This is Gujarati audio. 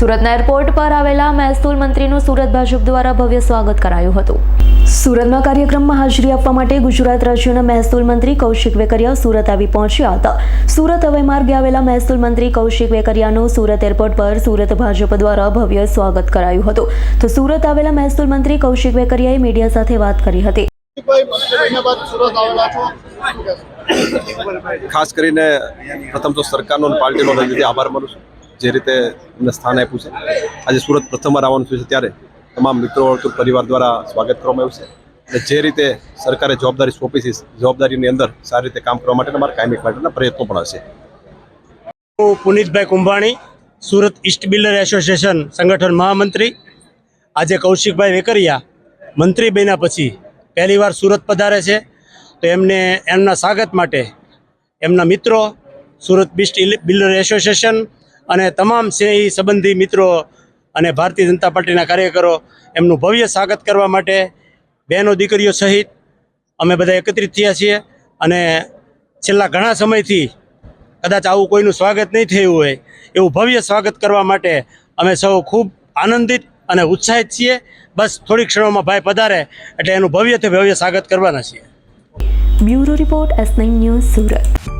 સુરતના એરપોર્ટ પર આવેલા મહેસૂલ મંત્રીનું સુરત ભાજપ દ્વારા ભવ્ય સ્વાગત કરાયું હતું. સુરતમાં કાર્યક્રમમાં હાજરી આપવા માટે ગુજરાત રાજ્યના મહેસૂલ મંત્રી કૌશિક વેકરિયા સુરત આવી પહોંચ્યા હતા. સુરત હવાઈ માર્ગે આવેલા મહેસૂલ મંત્રી કૌશિક વેકરિયાનું સુરત એરપોર્ટ પર સુરત ભાજપ દ્વારા ભવ્ય સ્વાગત કરાયું હતું. તો સુરત આવેલા મહેસૂલ મંત્રી કૌશિક વેકરિયાએ મીડિયા સાથે વાત કરી હતી? ખાસ કરીને પ્રથમ તો સરકારનો પાર્ટીનો આભાર માનું છું. જે રીતે એમને સ્થાન આપ્યું છે. આજે સુરત પ્રથમવાર આવવાનું થયું છે ત્યારે તમામ મિત્રો, વર્તુળ પરિવાર દ્વારા સ્વાગત કરવામાં આવ્યું છે. અને જે રીતે સરકારે જવાબદારી સોંપી છે, જવાબદારીની અંદર સારી રીતે કામ કરવા માટે અમારા કાયમી માટેના પ્રયત્નો પણ હશે. Punitbhai Kumbhani, Surat east builder association સંગઠન મહામંત્રી. આજે કૌશિકભાઈ વેકરિયા મંત્રી બન્યા પછી પહેલીવાર સુરત પધારે છે. તો એમને, એમના સ્વાગત માટે એમના મિત્રો, સુરત બિસ્ટ બિલ્ડર એસોસિએશન અને તમામ સ્નેહી સંબંધી મિત્રો અને ભારતીય જનતા પાર્ટીના કાર્યકરો, એમનું ભવ્ય સ્વાગત કરવા માટે બહેનો દીકરીઓ સહિત અમે બધા એકત્રિત થયા છીએ અને છેલ્લા ઘણા સમયથી કદાચ આવું કોઈનું સ્વાગત નહીં થયું હોય એવું ભવ્ય સ્વાગત કરવા માટે અમે સૌ ખૂબ આનંદિત અને ઉત્સાહિત છીએ. બસ થોડીક ક્ષણોમાં ભાઈ પધારે એટલે એનું ભવ્યથી ભવ્ય સ્વાગત કરવાના છીએ. Bureau report S news Surat.